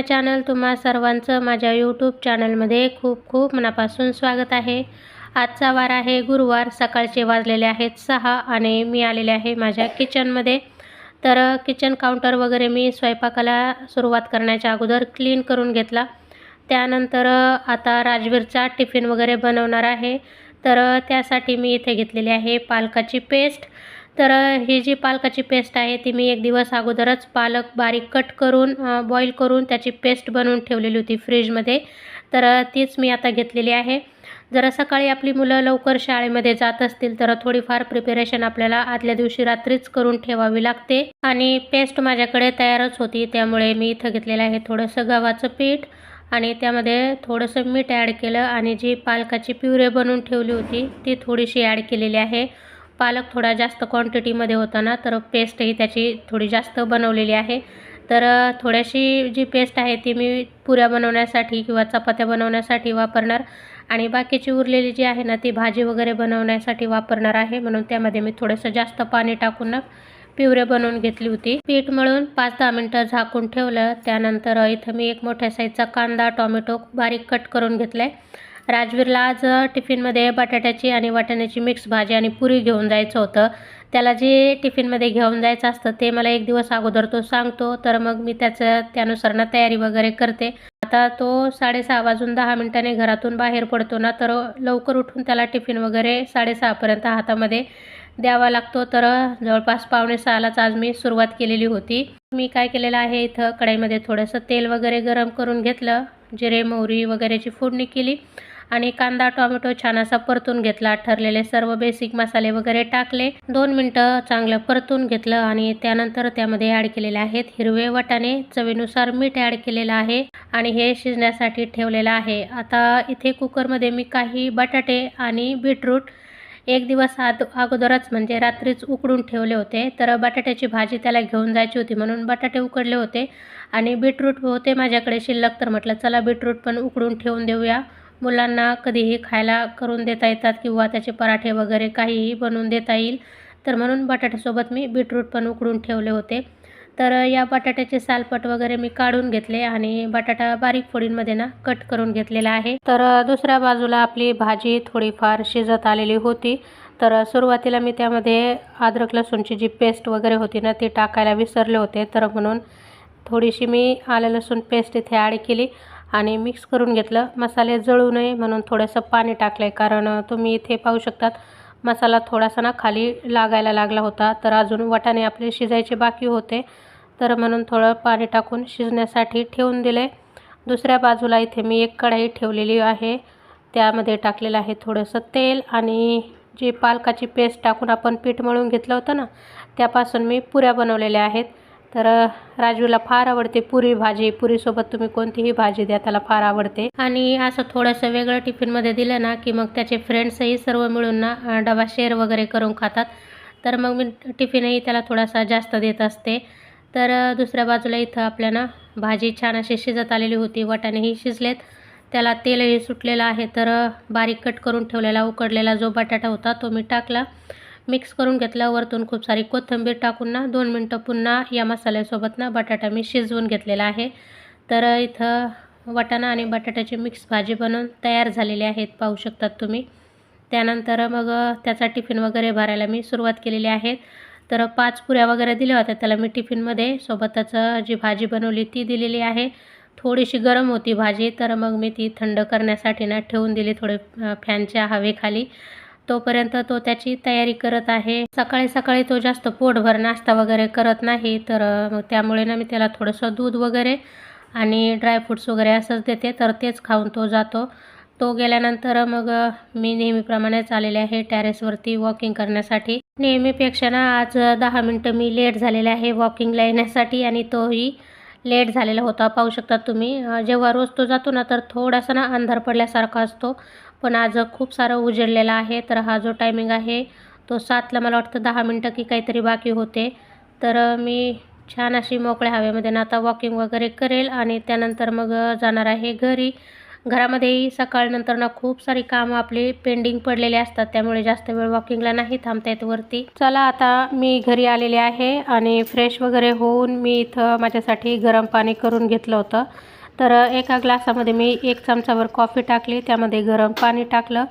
Back channel तुम्हा सर्वांचं माझ्या यूट्यूब चॅनलमध्ये खूप खूप मनापासून स्वागत आहे. आजचा वार आहे गुरुवार सकाळचे वाजलेले आहेत सहा आणि मी आलेले आहे माझ्या किचनमध्ये. तर किचन काउंटर वगैरे मी स्वयंपाकाला सुरुवात करण्याच्या अगोदर क्लीन करून घेतला. त्यानंतर आता राजवीरचा टिफिन वगैरे बनवणार आहे. तर त्यासाठी मी इथे घेतलेली आहे पालकाची पेस्ट. तर ही जी पालकाची पेस्ट आहे ती मी एक दिवस अगोदरच पालक बारीक कट करून बॉईल करून त्याची पेस्ट बनवून ठेवलेली होती फ्रीजमध्ये. तर तीच मी आता घेतलेली आहे. जर सकाळी आपली मुलं लवकर शाळेमध्ये जात असतील तर थोडीफार प्रिपेरेशन आपल्याला आदल्या दिवशी रात्रीच करून ठेवावी लागते. आणि पेस्ट माझ्याकडे तयारच होती त्यामुळे मी इथं घेतलेलं आहे थोडंसं गव्हाचं पीठ आणि त्यामध्ये थोडंसं मीठ ॲड केलं आणि जी पालकाची प्युरे बनवून ठेवली होती ती थोडीशी ॲड केलेली आहे. पालक थोडा जास्त क्वांटिटीमध्ये होता ना तर पेस्टही त्याची थोडी जास्त बनवलेली आहे. तर थोड्याशी जी पेस्ट आहे ती मी पुऱ्या बनवण्यासाठी किंवा चपात्या बनवण्यासाठी वापरणार आणि बाकीची उरलेली जी आहे ना ती भाजी वगैरे बनवण्यासाठी वापरणार आहे. म्हणून त्यामध्ये मी थोडंसं जास्त पाणी टाकून ना पिवरे बनवून घेतली होती. पीठ मळून पाच दहा मिनटं झाकून ठेवलं. त्यानंतर इथं मी एक मोठ्या साईजचा कांदा टॉमॅटो बारीक कट करून घेतला आहे राजवीरला आज टिफिनमध्ये बटाट्याची आणि वाटाण्याची मिक्स भाजी आणि पुरी घेऊन जायचं होतं. त्याला जे टिफिनमध्ये घेऊन जायचं असतं ते मला एक दिवस अगोदर तो सांगतो. तर मग मी त्याचं त्यानुसार ना तयारी वगैरे करते. आता तो साडेसहा वाजून दहा मिनिटांनी घरातून बाहेर पडतो ना तर लवकर उठून त्याला टिफिन वगैरे साडेसहापर्यंत हातामध्ये द्यावा लागतो. तर जवळपास पावणे सहालाच आज मी सुरुवात केलेली होती. मी काय केलेलं आहे इथं कढईमध्ये थोडंसं तेल वगैरे गरम करून घेतलं जिरे मोहरी वगैरेची फोडणी केली. आणि कांदा टोमॅटो छान असा परतून घेतला. ठरलेले सर्व बेसिक मसाले वगैरे टाकले. दोन मिनटं चांगलं परतून घेतलं आणि त्यानंतर त्यामध्ये ॲड केलेले आहेत हिरवे वटाणे. चवीनुसार मीठ ॲड केलेलं आहे आणि हे शिजण्यासाठी ठेवलेलं आहे. आता इथे कुकरमध्ये मी काही बटाटे आणि बीटरूट एक दिवस आद अगोदरच म्हणजे रात्रीच उकडून ठेवले होते. तर बटाट्याची भाजी त्याला घेऊन जायची होती म्हणून बटाटे उकडले होते. आणि बीटरूट होते माझ्याकडे शिल्लक तर म्हटलं चला बीटरूट पण उकडून ठेवून देऊया. मुलांना कधीही खायला करून देता येतात किंवा त्याचे पराठे वगैरे काहीही बनवून देता येईल. तर म्हणून बटाट्यासोबत मी बीटरूट पण उकडून ठेवले होते. तर या बटाट्याचे सालपट वगैरे मी काढून घेतले आणि बटाटा बारीक फोडींमध्ये ना कट करून घेतलेला आहे. तर दुसऱ्या बाजूला आपली भाजी थोडीफार शिजत आलेली होती. तर सुरुवातीला मी त्यामध्ये अद्रक लसूणची जी पेस्ट वगैरे होती ना ती टाकायला विसरले होते. तर म्हणून थोडीशी मी आलं लसूण पेस्ट इथे ॲड केली. आणि मिक्स करून घेतलं. मसाले जळू नये म्हणून थोडंसं पाणी टाकलं आहे कारण तुम्ही इथे पाहू शकतात मसाला थोडासा ना खाली लागायला लागला होता. तर अजून वाटाणे आपले शिजायचे बाकी होते. तर म्हणून थोडं पाणी टाकून शिजण्यासाठी ठेवून दिले दुसऱ्या बाजूला इथे मी एक कढाई ठेवलेली आहे. त्यामध्ये टाकलेलं आहे थोडंसं तेल आणि जी पालकाची पेस्ट टाकून आपण पीठ मळून घेतलं होतं ना त्यापासून मी पुऱ्या बनवलेल्या आहेत. तर राजूला फार आवडते पुरी भाजी. पुरीसोबत तुम्ही कोणतीही भाजी द्या त्याला फार आवडते. आणि असं थोडंसं वेगळं टिफिनमध्ये दिलं ना की मग त्याचे फ्रेंड्सही सर्व मिळून ना डबा शेअर वगैरे करून खातात. तर मग मी टिफिनही त्याला थोडासा जास्त देत असते. तर दुसऱ्या बाजूला इथं आपल्या ना भाजी छान अशी शिजत आलेली होती. वाटाणेही शिजलेत. त्याला तेलही सुटलेलं आहे. तर बारीक कट करून ठेवलेला उकडलेला जो बटाटा होता तो मी टाकला. मिक्स करून घेतला वरतून खूप सारी कोथिंबीर टाकून ना दोन मिनटं पुन्हा या मसाल्यासोबत ना बटाटा मी शिजवून घेतलेला आहे. तर इथं वाटाणा आणि बटाट्याची मिक्स भाजी बनवून तयार झालेली आहेत पाहू शकतात तुम्ही. त्यानंतर मग त्याचा टिफिन वगैरे भरायला मी सुरुवात केलेली आहे. तर पाच पुऱ्या वगैरे दिल्या होत्या त्याला मी टिफिनमध्ये सोबतच जी भाजी बनवली ती दिलेली आहे. थोडीशी गरम होती भाजी तर मग मी ती थंड करण्यासाठी ना ठेवून दिली थोडे फॅनच्या हवेखाली. तोपर्यंत तो त्याची तयारी करत आहे. सकाळी सकाळी तो जास्त पोटभर नाश्ता वगैरे करत नाही तर मग त्यामुळे ना मी त्याला थोडंसं दूध वगैरे आणि ड्रायफ्रूट्स वगैरे असंच देते तर तेच खाऊन तो जातो. तो गेल्यानंतर मग मी नेहमीप्रमाणेच आलेले आहे टॅरेसवरती वॉकिंग करण्यासाठी. नेहमीपेक्षा ना आज दहा मिनटं मी लेट झालेले आहे वॉकिंगला येण्यासाठी आणि तोही लेट झालेला होता. पाहू शकता तुम्ही जेव्हा रोज तो जातो ना तर थोडासा ना अंधार पडल्यासारखा असतो. पण आज खूप सारं उजेडलेलं आहे. तर हा जो टायमिंग आहे तो सातला मला वाटतं दहा मिनटं की काहीतरी बाकी होते. तर मी छान अशी मोकळ्या हवेमध्ये ना आता वॉकिंग वगैरे करेल आणि त्यानंतर मग जाणार आहे घरी. घरामध्येही सकाळनंतर ना खूप सारी कामं आपली पेंडिंग पडलेली असतात त्यामुळे जास्त वेळ वॉकिंगला नाही थांबता येत वरती. चला आता मी घरी आलेले आहे आणि फ्रेश वगैरे होऊन मी इथं माझ्यासाठी गरम पाणी करून घेतलं होतं. तर एका ग्लासामध्ये मी एक चमचाभर कॉफी टाकली. त्यामध्ये गरम पाणी टाकलं.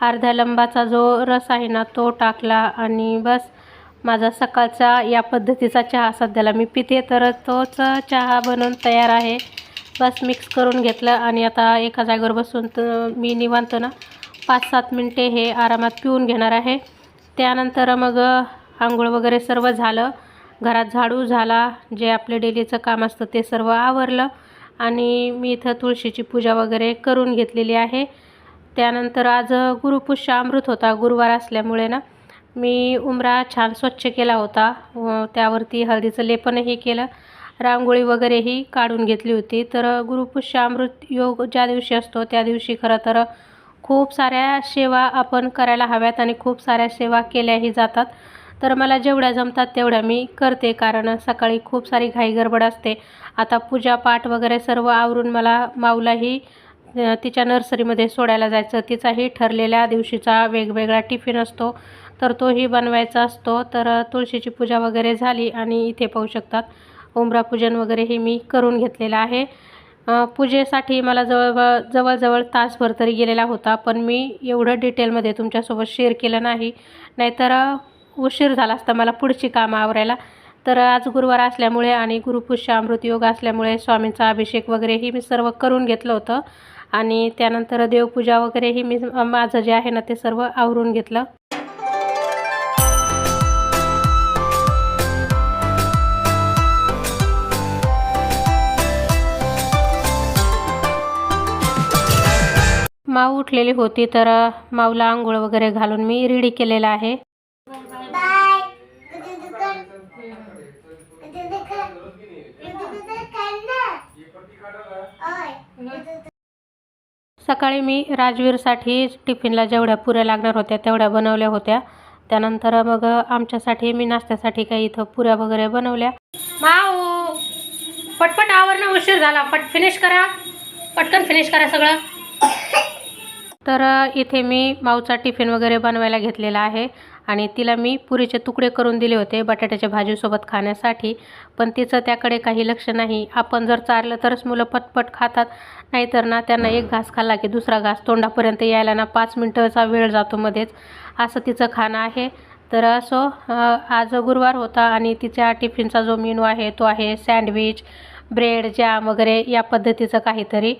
अर्ध्या लंबाचा जो रस आहे ना तो टाकला आणि बस. माझा सकाळचा या पद्धतीचा चहा सध्याला मी पिते. तर तोच चहा बनवून तयार आहे. बस मिक्स करून घेतलं आणि आता एका जागेवर बसून तर मी निवांत ना पाच सात मिनटे हे आरामात पिऊन घेणार आहे. त्यानंतर मग आंघोळ वगैरे सर्व झालं. घरात झाडू झाला. जे आपले डेलीचं काम असतं ते सर्व आवरलं. आणि मी इथं तुळशीची पूजा वगैरे करून घेतलेली आहे. त्यानंतर आज गुरुपुष्य अमृत होता गुरुवार असल्यामुळे ना मी उमरा छान स्वच्छ केला होता. व त्यावरती हळदीचं लेपनही केलं. रांगोळी वगैरेही काढून घेतली होती. तर गुरुपुष्य अमृत योग ज्या दिवशी असतो त्या दिवशी खरं तर खूप साऱ्या सेवा आपण करायला हव्यात आणि खूप साऱ्या सेवा केल्याही जातात. तर मला जेवढ्या जमतात तेवढ्या मी करते कारण सकाळी खूप सारी घाई गडबड असते. आता पूजा पाठ वगैरे सर्व आवरून मला माऊलाही तिच्या नर्सरीमध्ये सोडायला जायचं. तिचाही ठरलेल्या दिवशीचा वेगवेगळा टिफिन असतो तर तोही बनवायचा असतो. तर तुळशीची पूजा वगैरे झाली आणि इथे पाहू शकतात उंबरा पूजन वगैरेही मी करून घेतलेलं आहे. पूजेसाठी मला जवळ जवळजवळ तासभर तरी गेलेला होता पण मी एवढं डिटेलमध्ये तुमच्यासोबत शेअर केलं नाही. नाहीतर उशीर झाला असता मला पुढची कामं आवरायला. तर आज गुरुवार असल्यामुळे आणि गुरुपुष्य अमृतयोग असल्यामुळे स्वामींचा अभिषेक वगैरेही मी सर्व करून घेतलं होतं. आणि त्यानंतर देवपूजा वगैरेही मी माझं जे आहे ना ते सर्व आवरून घेतलं. माऊ उठलेली होती तर माऊला आंघोळ वगैरे घालून मी रेडी केलेला आहे. सकाळी मी राजवीरसाठी टिफिनला जेवढ्या पुऱ्या लागणार होत्या तेवढ्या बनवल्या होत्या. त्यानंतर मग आमच्यासाठी मी नाश्त्यासाठी काही इथं पुऱ्या वगैरे बनवल्या. माऊ पटपट आवरणं उशीर झाला. पट फिनिश करा. पटकन फिनिश करा सगळं. तर इथे मी माऊचा टिफिन वगैरे बनवायला घेतलेला आहे. आणि तिला मी पुरीचे तुकडे करून दिले होते बटाट्याच्या भाजीसोबत खाण्यासाठी. पण तिचं त्याकडे काही लक्ष नाही. आपण जर चारलं तरच मुलं पटपट खातात. नाहीतर ना त्यांना एक घास खाल्ला की दुसरा घास तोंडापर्यंत यायला ना पाच मिनटाचा वेळ जातो मध्येच. असं तिचं खाणं आहे. तर असो आज गुरुवार होता आणि तिच्या टिफिनचा जो मेनू आहे तो आहे सँडविच ब्रेड जॅम वगैरे या पद्धतीचं काहीतरी.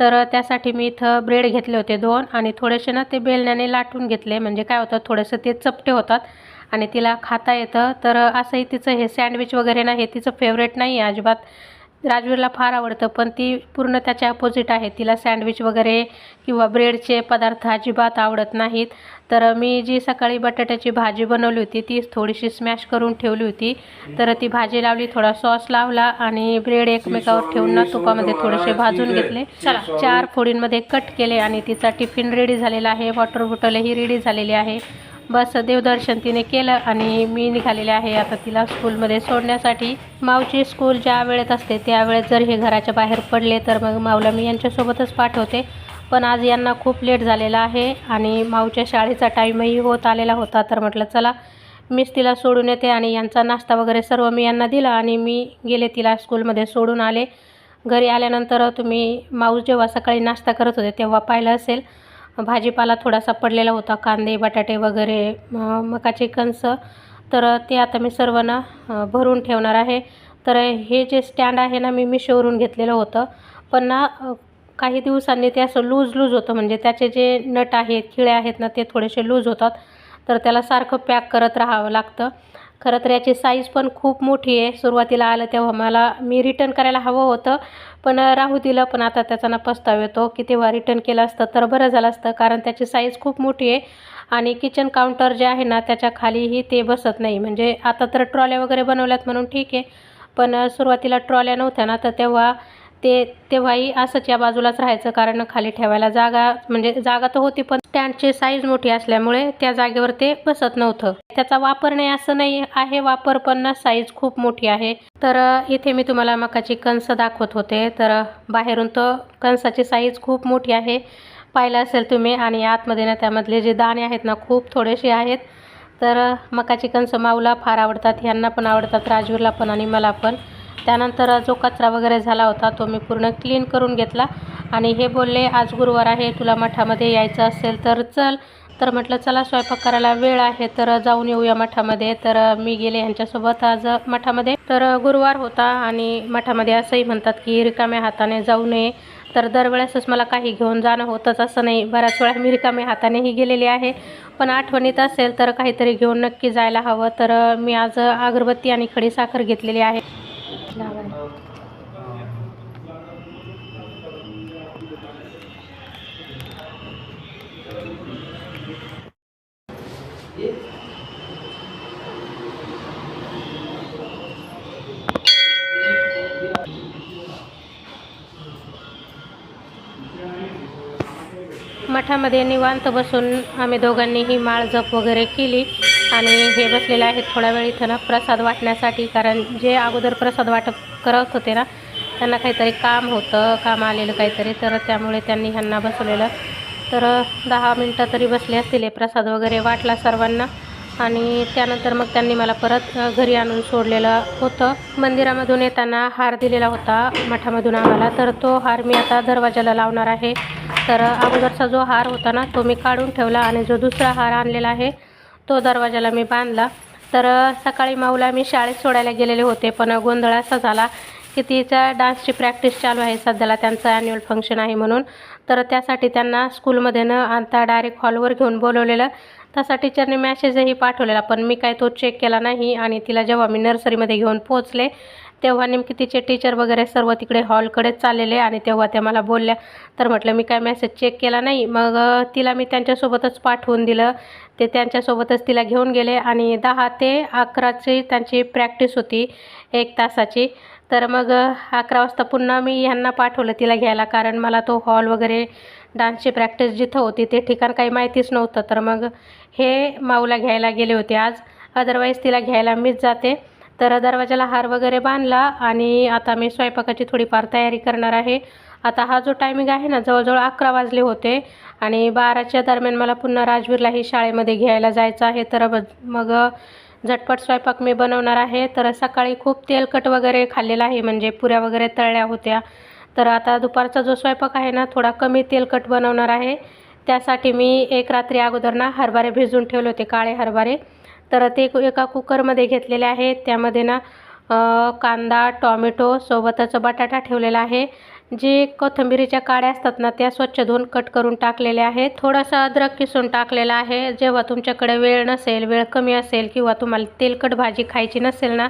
तर त्यासाठी मी इथं ब्रेड घेतले होते दोन आणि थोडेसे ना ते बेलण्याने लाटून घेतले. म्हणजे काय होतं थोडंसं ते चपटे होतात आणि तिला खाता येतं. तर असंही तिचं हे सँडविच वगैरे ना हे तिचं फेवरेट नाही आहे अजिबात. राजवीरला फार आवडतं पण ती पूर्ण त्याच्या अपोजिट आहे. तिला सँडविच वगैरे किंवा ब्रेडचे पदार्थ अजिबात आवडत नाहीत. तर मी जी सकाळी बटाट्याची भाजी बनवली होती ती थोडीशी स्मॅश करून ठेवली होती. तर ती भाजी लावली थोडा सॉस लावला आणि ब्रेड एकमेकावर ठेवून ना तुपामध्ये थोडेसे भाजून घेतले. चला चार फोडींमध्ये कट केले आणि तिचा टिफिन रेडी झालेला आहे. वॉटर बॉटलही रेडी झालेली आहे. बस देवदर्शन तिने केलं आणि मी निघालेले आहे आता तिला स्कूलमध्ये सोडण्यासाठी. माऊची स्कूल ज्या वेळेत असते त्यावेळेत जर हे घराच्या बाहेर पडले तर मग माऊला मी यांच्यासोबतच पाठवते. पण आज यांना खूप लेट झालेला आहे आणि माऊच्या शाळेचा टाईमही होत आलेला होता तर म्हटलं चला मीच तिला सोडून येते आणि यांचा नाश्ता वगैरे सर्व मी यांना दिला आणि मी गेले तिला स्कूलमध्ये सोडून आले. घरी आल्यानंतर तुम्ही माऊस जेव्हा सकाळी नाश्ता करत होते तेव्हा पाहिलं असेल. भाजीपाला थोडासा पडलेला होता कांदे बटाटे वगैरे मका मकाचे तर ते आता मी सर्व ना भरून ठेवणार आहे. तर हे जे स्टँड आहे ना मी मिशोवरून घेतलेलं होतं. पण ना काही दिवसांनी ते असं लूज लूज होतं. म्हणजे त्याचे जे नट आहेत खिळे आहेत ना ते थोडेसे लूज होतात. तर त्याला सारखं पॅक करत राहावं लागतं. खरं तर याची साईज पण खूप मोठी आहे. सुरुवातीला आलं तेव्हा मला मी रिटर्न करायला हवं होतं. पण राहू दिलं. पण आता त्याचा ना पस्ताव येतो की तेव्हा रिटर्न केलं असतं तर बरं झालं असतं. कारण त्याची साईज खूप मोठी आहे. आणि किचन काउंटर जे आहे ना त्याच्या खालीही ते बसत नाही. म्हणजे आता तर ट्रॉल्या वगैरे बनवल्यात म्हणून ठीक आहे. पण सुरुवातीला ट्रॉल्या नव्हत्या ना तर तेव्हा ते तेव्हाही असंच या बाजूलाच राहायचं कारण खाली ठेवायला जागा म्हणजे जागा तर होती पण स्टँडची साईज मोठी असल्यामुळे त्या जागेवर ते बसत नव्हतं. त्याचा वापर नाही असं नाही आहे वापर पण ना साईज खूप मोठी आहे. तर इथे मी तुम्हाला मकाची कंस दाखवत होते. तर बाहेरून तर कणसाची साईज खूप मोठी आहे. पाहिलं असेल तुम्ही आणि आतमध्ये ना त्यामधले जे दाणे आहेत ना खूप थोडेसे आहेत. तर मकाची कंस माऊला फार आवडतात ह्यांना पण आवडतात राजवीरला पण आणि मला पण. त्यानंतर जो कचरा वगैरे झाला होता तो मी पूर्ण क्लीन करून घेतला. आणि हे बोलले आज गुरुवार आहे तुला मठामध्ये यायचं असेल तर चल. तर म्हटलं चला स्वयंपाक करायला वेळ आहे तर जाऊन येऊया मठामध्ये. तर मी गेले यांच्यासोबत आज मठामध्ये. तर गुरुवार होता आणि मठामध्ये असंही म्हणतात की रिकाम्या हाताने जाऊ नये. तर दरवेळेसच मला काही घेऊन जाणं होतंच असं नाही. बऱ्याच वेळा मी रिकाम्या हातानेही गेलेली आहे. पण आठवणीत असेल तर काहीतरी घेऊन नक्की जायला हवं. तर मी आज अगरबत्ती आणि खडीसाखर घेतलेली आहे. मठामध्ये निवांत बसून आम्ही दोघांनीही माळ जप वगैरे केली. आणि हे बसलेले आहेत थोडा वेळ इथं ना प्रसाद वाटण्यासाठी. कारण जे अगोदर प्रसाद वाटप करत होते ना त्यांना काहीतरी काम होतं काम आलेलं काहीतरी. तर त्यामुळे त्यांनी ह्यांना बसवलेलं. तर दहा मिनटं तरी बसले असतील हे प्रसाद वगैरे वाटला सर्वांना. आणि त्यानंतर मग त्यांनी मला परत घरी आणून सोडलेलं होतं. मंदिरामधून येताना हार दिलेला होता मठामधून आम्हाला. तर तो हार मी आता दरवाजाला लावणार आहे. तर अगोदरचा जो हार होता ना तो मी काढून ठेवला आणि जो दुसरा हार आणलेला आहे तो दरवाजाला मी बांधला. तर सकाळी माऊला मी शाळेत सोडायला गेलेले होते पण गोंधळ असा झाला की तिच्या डान्सची प्रॅक्टिस चालू आहे सध्याला त्यांचं ॲन्युअल फंक्शन आहे म्हणून. तर त्यासाठी त्यांना स्कूलमध्ये न आणता डायरेक्ट हॉलवर घेऊन बोलवलेलं. तसा टीचरने मॅसेजही पाठवलेला पण मी काय तो चेक केला नाही आणि तिला जेव्हा मी नर्सरीमध्ये घेऊन पोचले तेव्हा नेमकी तिचे टीचर वगैरे सर्व तिकडे हॉलकडेच चाललेले आणि तेव्हा त्या मला बोलल्या तर म्हटलं मी काय मेसेज चेक केला नाही. मग तिला मी त्यांच्यासोबतच पाठवून दिलं. ते त्यांच्यासोबतच तिला घेऊन गेले आणि दहा ते अकराची त्यांची प्रॅक्टिस होती एक तासाची. तर मग अकरा वाजता पुन्हा मी ह्यांना पाठवलं तिला घ्यायला कारण मला तो हॉल वगैरे डान्सची प्रॅक्टिस जिथं होती ते ठिकाण काही माहितीच नव्हतं. तर मग हे माऊला घ्यायला गेले होते आज. अदरवाईज तिला घ्यायला मीच जाते. तर दरवाजाला हार वगैरे बांधला आणि आता मी स्वयंपाकाची थोडीफार तयारी करणार आहे. आता हा जो टायमिंग आहे ना जवळजवळ अकरा वाजले होते आणि बाराच्या दरम्यान मला पुन्हा राजवीरलाही शाळेमध्ये घ्यायला जायचं आहे. तर ब- मग झटपट स्वयंपाक मी बनवणार आहे. तर सकाळी खूप तेलकट वगैरे खाल्लेलं आहे म्हणजे पुऱ्या वगैरे तळल्या होत्या. तर आता दुपारचा जो स्वयंपाक आहे ना थोडा कमी तेलकट बनवणार आहे. त्यासाठी मी एक रात्री अगोदर ना हरभरे भिजून ठेवले होते काळे हरभरे. तर ते एका कुकरमध्ये घेतलेले आहे. त्यामध्ये ना कांदा टॉमॅटो सोबतच बटाटा ठेवलेला आहे. जे कोथिंबिरीच्या काड्या असतात ना त्या स्वच्छ धुवून कट करून टाकलेल्या आहेत थोडासा अद्रक किसून टाकलेला आहे. जेव्हा तुमच्याकडे वेळ नसेल वेळ कमी असेल किंवा तुम्हाला तेलकट भाजी खायची नसेल ना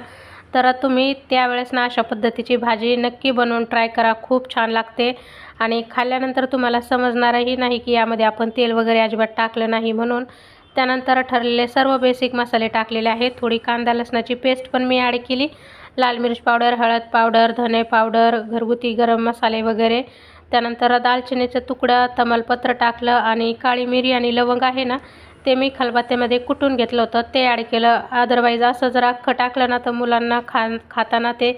तर तुम्ही त्यावेळेस ना अशा पद्धतीची भाजी नक्की बनवून ट्राय करा. खूप छान लागते. आणि खाल्ल्यानंतर तुम्हाला समजणारही नाही की यामध्ये आपण तेल वगैरे अजिबात टाकलं नाही म्हणून. त्यानंतर ठरलेले सर्व बेसिक मसाले टाकलेले आहेत. थोडी कांदा लसणाची पेस्ट पण मी ॲड केली. लाल मिरच पावडर हळद पावडर धने पावडर घरगुती गरम मसाले वगैरे. त्यानंतर दालचिनीचं तुकडं तमालपत्र टाकलं आणि काळी मिरी आणि लवंग आहे ना ते मी खलबत्त्यामध्ये कुटून घेतलं होतं. ते ॲड केलं. अदरवाईज असं जर अख्खं टाकलं ना तर मुलांना खा खाताना ते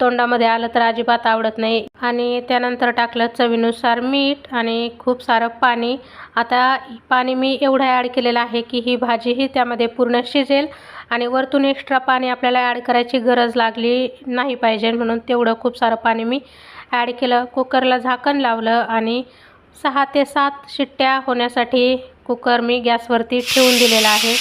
तोंडामध्ये आलं तर अजिबात आवडत नाही. आणि त्यानंतर टाकलं चवीनुसार मीठ आणि खूप सारं पाणी. आता पाणी मी एवढं ॲड केलेलं आहे की ही भाजीही त्यामध्ये पूर्ण शिजेल आणि वरतून एक्स्ट्रा पाणी आपल्याला ॲड करायची गरज लागली नाही पाहिजे म्हणून तेवढं खूप सारं पाणी मी ॲड केलं. कुकरला झाकण लावलं आणि सहा ते सात शिट्ट्या होण्यासाठी कुकर मी गॅसवरती ठेवून दिलेला आहे.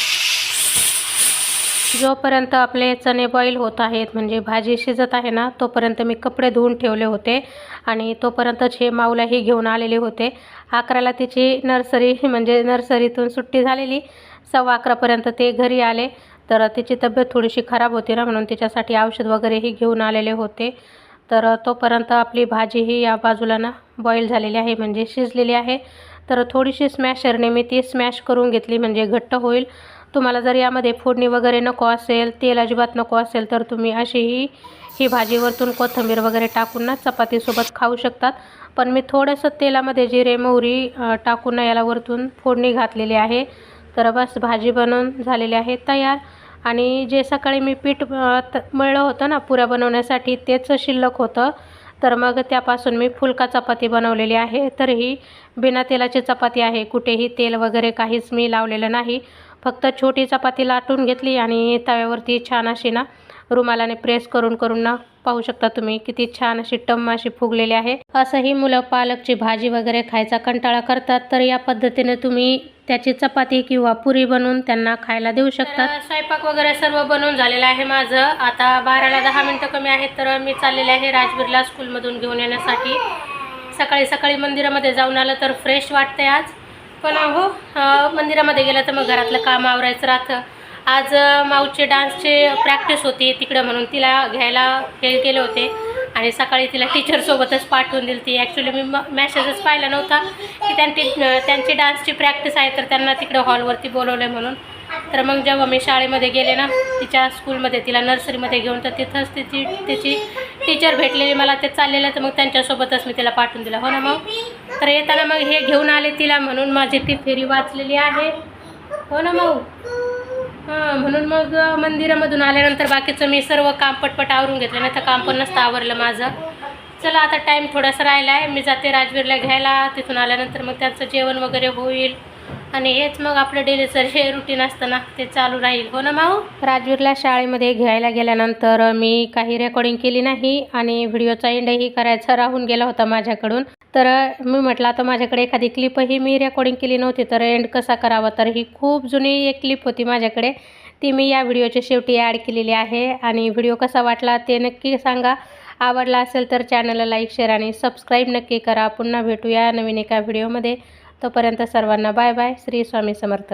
जोपर्यंत आपले चणे बॉईल होत आहेत म्हणजे भाजी शिजत आहे ना तोपर्यंत मी कपडे धुवून ठेवले होते. आणि तोपर्यंतच हे माऊलाही घेऊन आलेले होते. अकराला तिची नर्सरी म्हणजे नर्सरीतून सुट्टी झालेली. सव्वा अकरापर्यंत ते घरी आले. तर तिची तब्येत थोडीशी खराब होती ना म्हणून तिच्यासाठी औषध वगैरेही घेऊन आलेले होते. तर तोपर्यंत आपली भाजीही या बाजूला ना बॉईल झालेली आहे म्हणजे शिजलेली आहे. तर थोडीशी स्मॅशरने मी ती स्मॅश करून घेतली म्हणजे घट्ट होईल. तुम्हाला जर यामध्ये फोडणी वगैरे नको असेल तेल अजिबात नको असेल तर तुम्ही अशीही ही भाजी वरतून कोथिंबीर वगैरे टाकून ना चपातीसोबत खाऊ शकतात. पण मी थोडंसं तेलामध्ये जिरे मोहरी टाकून ना याला वरतून फोडणी घातलेली आहे. तर बस भाजी बनवून झालेली आहे तयार. आणि जे सकाळी मी पीठ त मळलं होतं ना पुऱ्या बनवण्यासाठी तेच शिल्लक होतं. तर मग त्यापासून मी फुलका चपाती बनवलेली आहे. तर ही बिना तेलाची चपाती आहे. कुठेही तेल वगैरे काहीच मी लावलेलं नाही. फक्त छोटी चपाती लाटून घेतली आणि तव्यावरती छान अशी ना रुमालाने प्रेस करून करून ना पाहू शकता तुम्ही किती छान अशी टम्म अशी फुगलेली आहे. असंही मुलं पालकची भाजी वगैरे खायचा कंटाळा करतात तर या पद्धतीने तुम्ही त्याची चपाती किंवा पुरी बनवून त्यांना खायला देऊ शकतात. स्वयंपाक वगैरे सर्व बनवून झालेलं आहे माझं. आता बाराला दहा मिनटं कमी आहेत तर मी चाललेले आहे राजवीरला स्कूलमधून घेऊन येण्यासाठी. सकाळी सकाळी मंदिरामध्ये जाऊन आलं तर फ्रेश वाटते आज. पण अहो मंदिरामध्ये गेलं तर मग घरातलं काम आवरायचं राहतं. आज माऊचे डान्सचे प्रॅक्टिस होती तिकडं म्हणून. तिला घ्यायला हे गेले होते. आणि सकाळी तिला टीचरसोबतच पाठवून दिली ती. ॲक्च्युली मी म मॅसेजच पाहिला नव्हता की त्यांची त्यांची डान्सची प्रॅक्टिस आहे तर त्यांना तिकडं हॉलवरती बोलवलं आहे म्हणून. तर मग जेव्हा मी शाळेमध्ये गेले ना तिच्या स्कूलमध्ये तिला नर्सरीमध्ये घेऊन तर तिथंच तिची तिची टीचर भेटलेली मला ते चाललेलं तर मग त्यांच्यासोबतच मी तिला पाठवून दिलं. हो ना मग? तर येताना मग हे घेऊन आले तिला म्हणून माझी ती फेरी वाचलेली आहे. हो ना मग? हां म्हणून मग मंदिरामधून आल्यानंतर बाकीचं मी सर्व काम पटपट आवरून घेतलं नाही तर काम पण नसतं आवरलं माझं. चला आता टाईम थोडासा राहिला आहे मी जाते राजवीरला घ्यायला. तिथून आल्यानंतर मग त्यांचं जेवण वगैरे होईल. आणि हेच मग आपलं डेलीचं हे रुटीन असतं ना ते चालू राहील. हो ना माऊ? राजवीरला शाळेमध्ये घ्यायला गेल्यानंतर मी काही रेकॉर्डिंग केली नाही आणि व्हिडिओचा एंडही करायचा राहून गेला होता माझ्याकडून. तर मी म्हटलं आता माझ्याकडे एखादी क्लिपही मी रेकॉर्डिंग केली नव्हती तर एंड कसा करावा? तर ही खूप जुनी एक क्लिप होती माझ्याकडे. ती मी या व्हिडिओच्या शेवटी ॲड केलेली आहे आणि व्हिडिओ कसा वाटला ते नक्की सांगा. आवडला असेल तर चॅनलला लाईक शेअर आणि सबस्क्राईब नक्की करा. पुन्हा भेटूया नवीन एका व्हिडिओमध्ये तोपर्यंत सर्वांना बाय बाय. श्री स्वामी समर्थ.